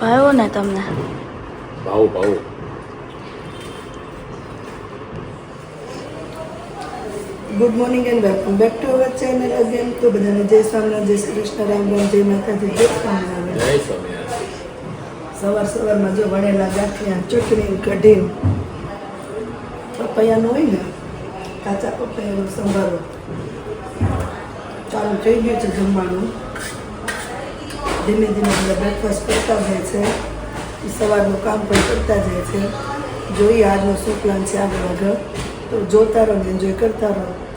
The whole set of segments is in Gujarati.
ભાવ્યો ને તમને? ભાવ ભાવ. Good morning and welcome back to our channel again તો બધાને જય સ્વામિનારાયણ જય શ્રી કૃષ્ણ રામ રામ જય માતાજી જય સ્વામિનારાયણ. જય સ્વામિનારાયણ. સવાર સવારમાં જો વણેલા ગાંઠિયા ચટણી કઢી પપૈયાનું હોય ને કાચા પપૈયાનો સંભારો. ચાલુ થઈ ગયું છે જમવાનું. ધીમે ધીમે એટલે બ્રેકફાસ્ટ કરતા જાય છે એ સવારનું કામ પણ કરતા જાય છે જોઈએ આજનો શું પ્લાન છે આગળ આગળ. તો જોતા રહો એન્જોય કરતા રહો.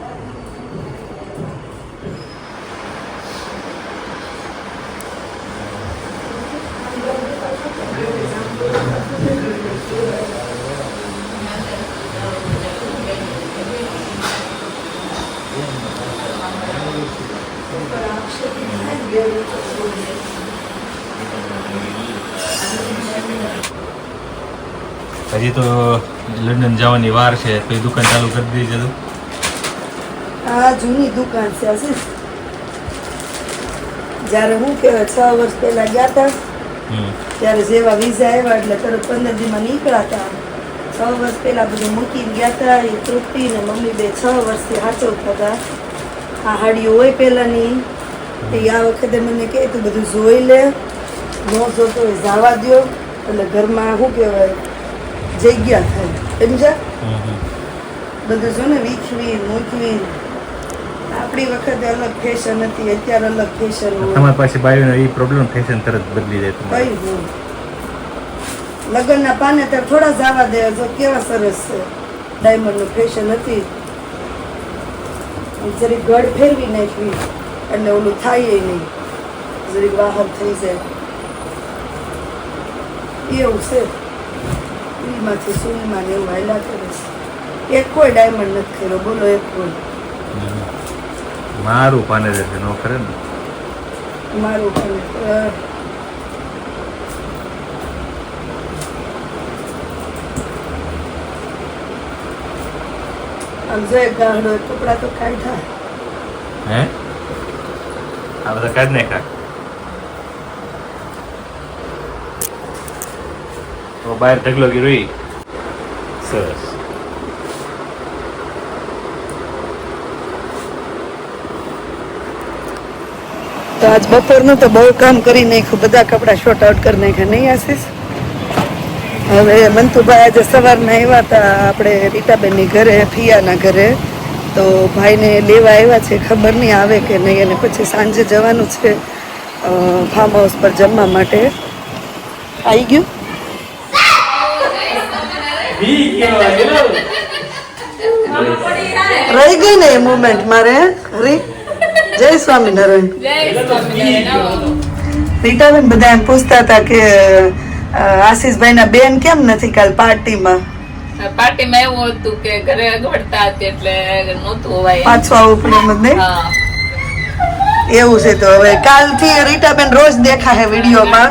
હજી તો લંડન જવાની વાર છે. તો દુકાન ચાલુ કરી દીધી તું? આ જૂની દુકાન છે આશીષ જ્યારે હું કહેવાય છ વર્ષ પહેલા ગયા હતા ત્યારે જેવા વિઝા આવ્યા એટલે તરત પંદર દીમાં નીકળ્યા હતા છ વર્ષ પહેલા બધું મૂકીને ગયા હતા એ તૃપ્તિ ને મમ્મી બે છ વર્ષથી સાચવતા હતા આ હાડીઓ હોય પહેલાંની એ આ વખતે મને કહે તું બધું જોઈ લે. ન જોતો હોય જવા દ્યો. એટલે ઘરમાં શું કહેવાય જગ્યા થાય સમજા. બધું જો ને વીખવી મૂકવી આપણી વખતે અલગ ફેશન હતી અત્યારે અલગ ફેશન તમારી પાસે બાયોનો એ પ્રોબ્લેમ ફેશન તરત બદલી જાય તમારે. કઈ લગ્નના પાને તો થોડા જવા દે જો કેવા સરસ છે. ડાયમંડનું ફેશન હતી. જરી જરીક ગઢ ફેરવી નાખવી એટલે ઓલું થાય નહીં. જરીક બહાર થઈ જાય. એવું છે. એમાંથી સુઈમાં ને એવું હાલ્યા કરે છે. એક કોઈ ડાયમંડ નથી કર્યો. બોલો એક કોઈ. મારું પાને રહેશે નો ખરે ને. મારું પાને. આમ જો ગાહડો કપડા તો કાઢ્યા. હે? આ બધા કાઢ નાખ્યા? તો બહાર ઢગલો ગી રહી સરસ. તો આજ બપોરનું તો બહુ કામ કરી નાખ્યું બધા કપડાં શોર્ટ આઉટ કરી નાખ્યા. નહીં આશીષ? હવે મંતુભાઈ આજે સવારના આવ્યા હતા આપણે રીટાબેનની ઘરે ફિયાના ઘરે. તો ભાઈને લેવા આવ્યા છે ખબર નહીં આવે કે નહીં. અને પછી સાંજે જવાનું છે ફાર્મ હાઉસ પર જમવા માટે. આવી ગયું? રહી ગઈ ને એ મુમેન્ટ મારે હરી જય સ્વામિનારાયણ. રીટાબેન બધા એમ પૂછતા હતા કે આશીષભાઈ આશીષભાઈના બેન કેમ નથી કાલ પાર્ટીમાં? પાર્ટીમાં એવું હતું કે ઘરે અગવડતા હતી એટલે નહોતું હોવાય. પાછું આવવું પડે હા. એવું છે તો હવે કાલથી રીટાબેન રોજ દેખાય વિડીયોમાં.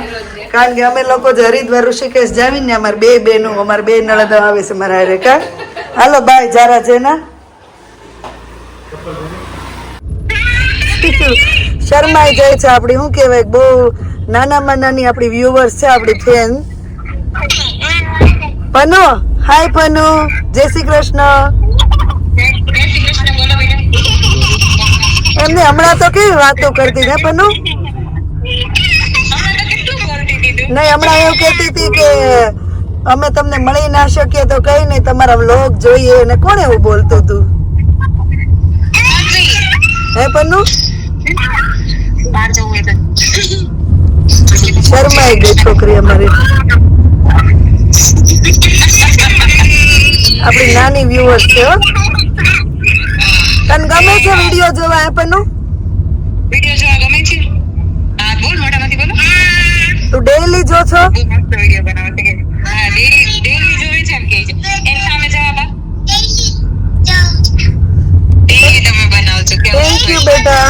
કારણ કે અમે લોકો જે હરિદ્વાર, ઋષિકેશ જાવીને અમારે બે બહેનો, અમારે બે નળદા આવે છે મારા હારે, કા? હાલો બાય જારા જેના. શર્માઈ જાય છે આપણી, શું કહેવાય? બહુ નાનામાં નાની આપણી વ્યુઅર્સ છે, આપણી ફેન પનુ હાય પનુ જય શ્રી કૃષ્ણ. એમને હમણાં તો કેવી વાતો કરતી ને પનુ નહીં, હમણાં એવું કહેતી હતી કે અમે તમને મળી ના શકીએ તો કઈ નહીં, તમારા વ્લોગ જોઈએ ને કોણ એવું બોલતું તું હે, પન્નુ? શરમાઈ ગઈ છોકરી અમારી. આપણી નાની વ્યુઅર્સ છે તને ગમે છે વીડિયો જોવા, હે, પન્નુ? વિડિયો જોવા ગમે છે હા બોલ મોટામાંથી બોલો તું ડેઈલી જો છો? વિડિયો બનાવે છે હા ડેલી ડેલી જોવે છે એમ કે છે. એની સામે જવાબ આપ. તમે બનાવો છો. કે થેન્ક યુ બેટા.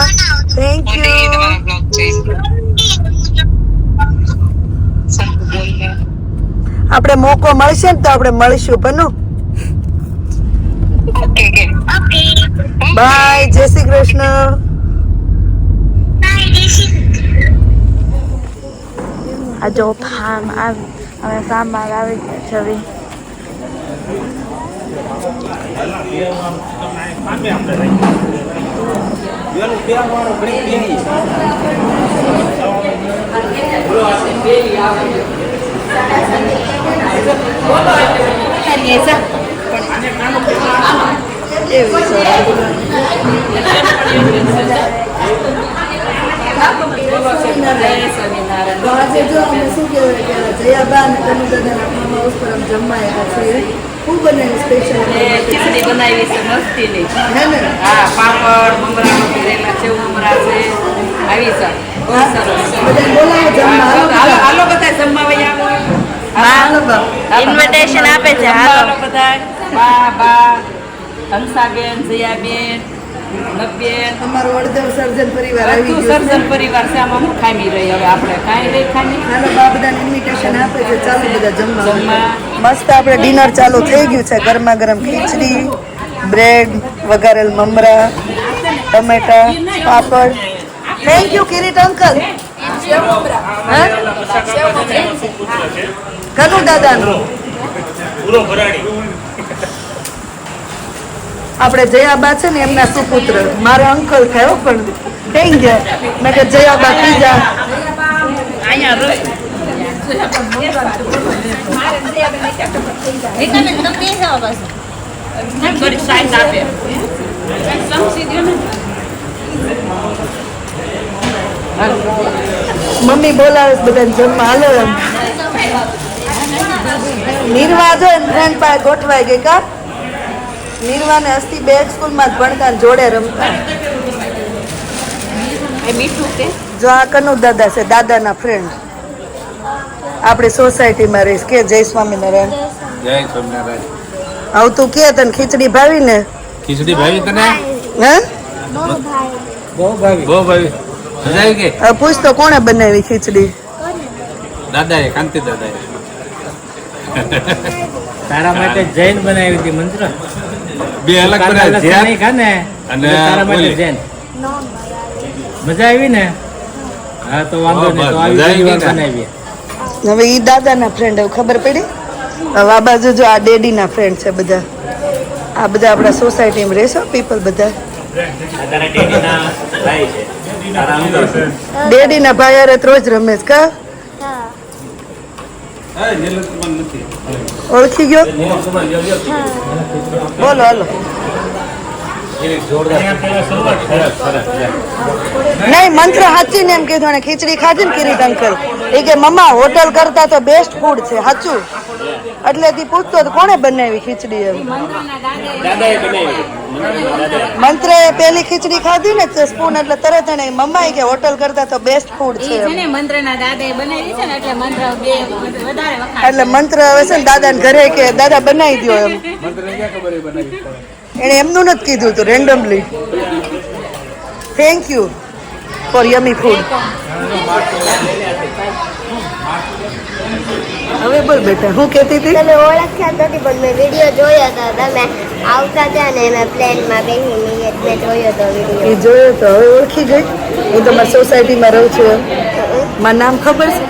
થેન્ક યુ તમારો બ્લોગ છે આપણે મોકો મળશે ને તો આપણે મળીશું ઓકે ઓકે બાય જય શ્રી કૃષ્ણ. આ જો ફાર્મ આવી હવે ફાર્મમાં આવી ગયા છે હવે એવી છે તો આજે જો અમે શું કહેવાય કે જયાબા અને કનુદાદાના ફાર્મ હાઉસ પર અમે જમવા આવ્યા છીએ. શું બનાવ્યું સ્પેશિયલ ખીચડી બનાવી છે મસ્તીની. હે ને? હા પાપડ મમરા ભરેલા છે મમરા છે આવી છે. બહુ સરસ. બધા બોલાવો જમવા. હાલો હાલો બધા. જમવા વહી આવો. હાલો ઇન્વિટેશન આપે છે હાલો. હાલો બધા. બા બા હંસાબેન જયાબેન. નબેન અમારો સર્જન પરિવાર આવી ગયું છે. સર્જન પરિવાર છે આમાં હું ખામી રહી. હવે આપણે કાંઈ રહી ખામી. હાલો બા બધાને ઇન્વિટેશન આપે છે ચાલો બધા જમવા. જમવા. મસ્ત આપણે ડિનર ચાલુ થઈ ગયું છે ગરમા ગરમ ખીચડી બ્રેડ વઘારેલ મમરા ટમેટા પાપડ. Thank you Kirit uncle. Kanu દાદાનું આપણે જયાબા છે ને એમના સુપુત્ર. મારા અંકલ થયો પણ થઈ ગયા મેં કે જયાબા ને મમ્મી બોલાવે બધાને જમવા. હાલો એમ. નિર્વા જો પાસે ગોઠવાઈ ગઈ કા? નિર્વા ને અસ્તી બે સ્કૂલમાં જ ભણતા જોડે રમતા. જો આ કનુ દાદા છે દાદાના ફ્રેન્ડ આપણી સોસાયટીમાં રહીશ. કે જય સ્વામિનારાયણ. જય સ્વામિનારાયણ. આવું તું કે તને ખીચડી ભાવી ને? ખીચડી ભાવી તને? હે? બહુ ભાવી. બહુ ભાવી. મજા આવી ગઈ પૂછ તો કોણે બનાવી ખીચડી? દાદાએ કાંતિ દાદાએ. તારા માટે જૈન બનાવી હતી મંત્ર. બે અલગ અને ઓલી. મજા આવી ને? હા. તો વાંધો નહીં તો આવી આવી વાર બનાવીએ. હવે ઈ દાદાના ફ્રેન્ડ હવે ખબર પડી? હવે આ બાજુ જો આ ડેડીના ફ્રેન્ડ છે બધા. આ બધા આપણા સોસાયટીમાં રહેશો પીપલ બધા? ડેડીના ભાઈ હારે તો રોજ રમેશ કા? ઓળખી ગયો? બોલો હાલો. નહીં મંત્ર સાચી ને એમ કીધું અને ખીચડી ખાધી ને કિરીટ અંકલ એ કે મમ્મા હોટલ કરતા તો બેસ્ટ ફૂડ છે. સાચું? એટલે તી પૂછતો તો કોણે બનાવી ખીચડી એમ? મંત્રે પેલી ખીચડી ખાધી ને સ્પૂન એટલે તરત એને મમ્મા કે હોટલ કરતા તો બેસ્ટ ફૂડ છે એમ. ને મંત્રના દાદાએ બનાવી છે ને એટલે મંત્ર બે વધારે એટલે મંત્ર હવે છે ને દાદા ઘરે કે દાદા બનાવી દો એમ. એને એમનું નથી કીધું તું randomly thank you for yummy food હવે બોલ બેટા હું કહેતી હતી? તમે ઓળખ્યા નથી પણ મેં વીડિયો જોયો હતો તમે આવતા હતા ને મેં પ્લેનમાં બેસીને મેં જોયો હતો એ જોયો તો હવે ઓળખી ગઈ? હું તો મારી સોસાયટીમાં રહું છું. મારું નામ ખબર છે?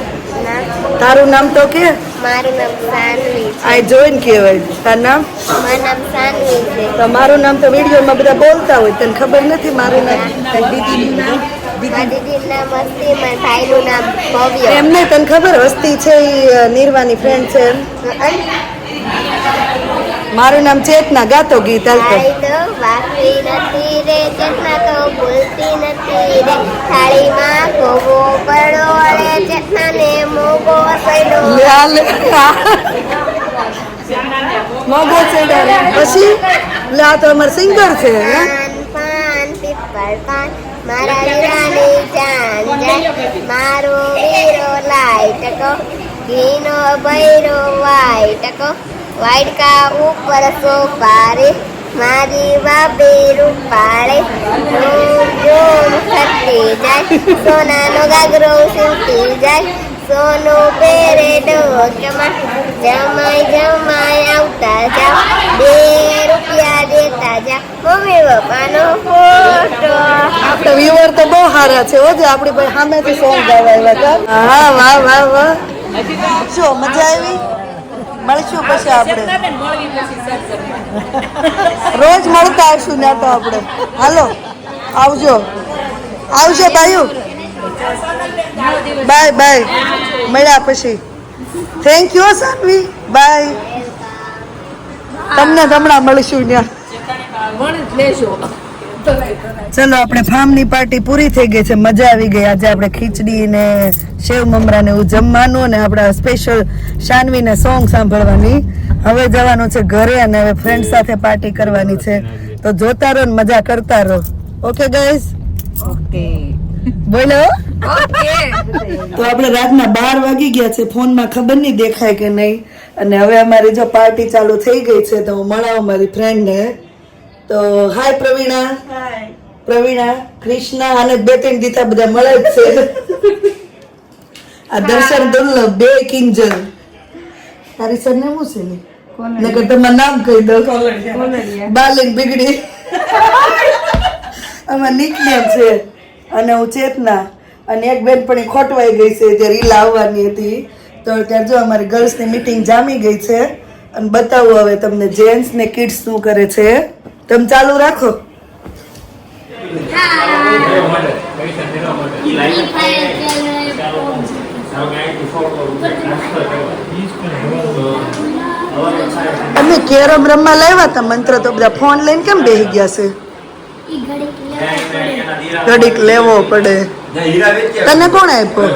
તારું નામ તો કે? મારું નામ સાનવી આ જોઈને કહેવાય. તારું નામ? મારું નામ સાનવી છે. તો મારું નામ તો વિડીયોમાં બધા બોલતા હોય તને ખબર નથી મારું નામ? દીદીનું નામ? એમને તને ખબર વસ્તી છે એ નિર્વાની ફ્રેન્ડ છે મારું નામ ચેતના ગાતો ગીત હાલતો તો વાસી નથી રે ચેતના તો ભૂલતી નથી રે. થાળીમાં ગોગો પડો રે ચેતના ને મોગો છે પછી? લા તો અમાર સિંગર છે હે? પાન પીપળ પાન. મારા વીરાની ચાંદ મારો વીરો લાઈટ ટકો ઘીનો ભૈરો વાઈટ ટકો વાઈટ કા ઉપર સોપારે મારી બાબી રૂપાળે. જોમ થતી જાય. સોનાનો ગાગરો સીમતી જાય. સોનું પેરે ડોકમાં જમાઈ જમાઈ આવતા જાઓ બે રૂપિયા દેતા જાઓ મમ્મી પપ્પાનો ફોટો આપણા વ્યુઅર તો બહુ સારા છે હો આપણી ભાઈ સામેથી સોંગ ગાવા હા, વાહ વાહ વાહ. શું, મજા આવી? મળશું પછી આપણે. રોજ મળતા આવશું ના તો આપણે. હાલો, આવજો. આવજો બાયુ બાય બાય. મળ્યા પછી. Thank you Sanvi. બાય. તમને હમણાં મળીશું ત્યાં. ચલો, આપણે ફાર્મની પાર્ટી પૂરી થઈ ગઈ છે. મજા આવી ગઈ. આજે આપણે ખીચડી ને શેવ મમરા ને એવું જમવાનું અને આપણા સ્પેશિયલ શાનવી ને સોંગ સાંભળવાની. હવે જવાનું છે ઘરે અને હવે ફ્રેન્ડ સાથે પાર્ટી કરવાની છે. તો જોતા રહો ને મજા કરતા રહો. ઓકે ગાઈઝ ઓકે બોલો. તો આપણે રાતના બાર વાગી ગયા છે. ફોનમાં ખબર નહીં દેખાય કે નહીં. અને હવે અમારી જો પાર્ટી ચાલુ થઈ ગઈ છે તો હું મળાવું મારી ફ્રેન્ડને તો હાય પ્રવીણા. પ્રવીણા કૃષ્ણા અને બે ત્રણ દીતા બધા મળે જ છે. આ દર્શન દુર્લભ બે કિંજલ. તારી સરનેમ શું છે? નકર તમારું નામ કહી દો બાલિંગ બીગડી. આમાં નિકનેમ છે. અને હું ચેતના અને એક બેન પણ ખોટવાઈ ગઈ છે જે રીલ આવવાની હતી. તો ત્યાં જો અમારી ગર્લ્સની મિટિંગ જામી ગઈ છે. અને બતાવું હવે તમને જેન્ટ્સ ને કિડ્સ શું કરે છે. તમે ચાલુ રાખો. અમે કેરમ રમવા લાવ્યા હતા. મંત્ર તો બધા ફોન લઈને કેમ બેસી ગયા છે? ઘડીક લેવો પડે. તને કોણ આપ્યો?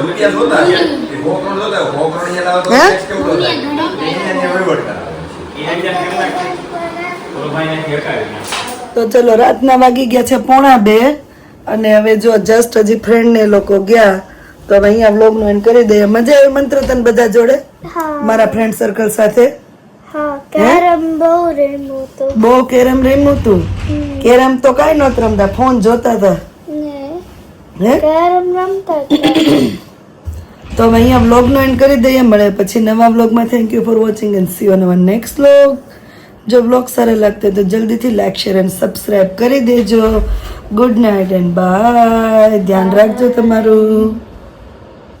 હે? તો ચલો રાતના વાગી ગયા છે પોણા બે અને હવે જો જસ્ટ હજી ફ્રેન્ડ ને લોકો ગયા તો હવે અહીંયા વ્લોગનું એન્ડ કરી દઈએ. મજા આવી મંત્ર તને બધા જોડે? મારા ફ્રેન્ડ સર્કલ સાથે. બહુ કેરમ રમ્યું તું? કેરમ તો કાંઈ નત રમતા ફોન જોતા હતા. તો હવે અહીંયા વ્લોગનો એન્ડ કરી દઈએ મળે પછી નવા વ્લોગમાં. Thank you for watching and see on our next blog જો વ્લોગ સારા લાગતા તો જલ્દીથી લાઈક શેર એન્ડ સબસ્ક્રાઈબ કરી દેજો. ગુડ નાઇટ એન્ડ બાય ધ્યાન રાખજો તમારું.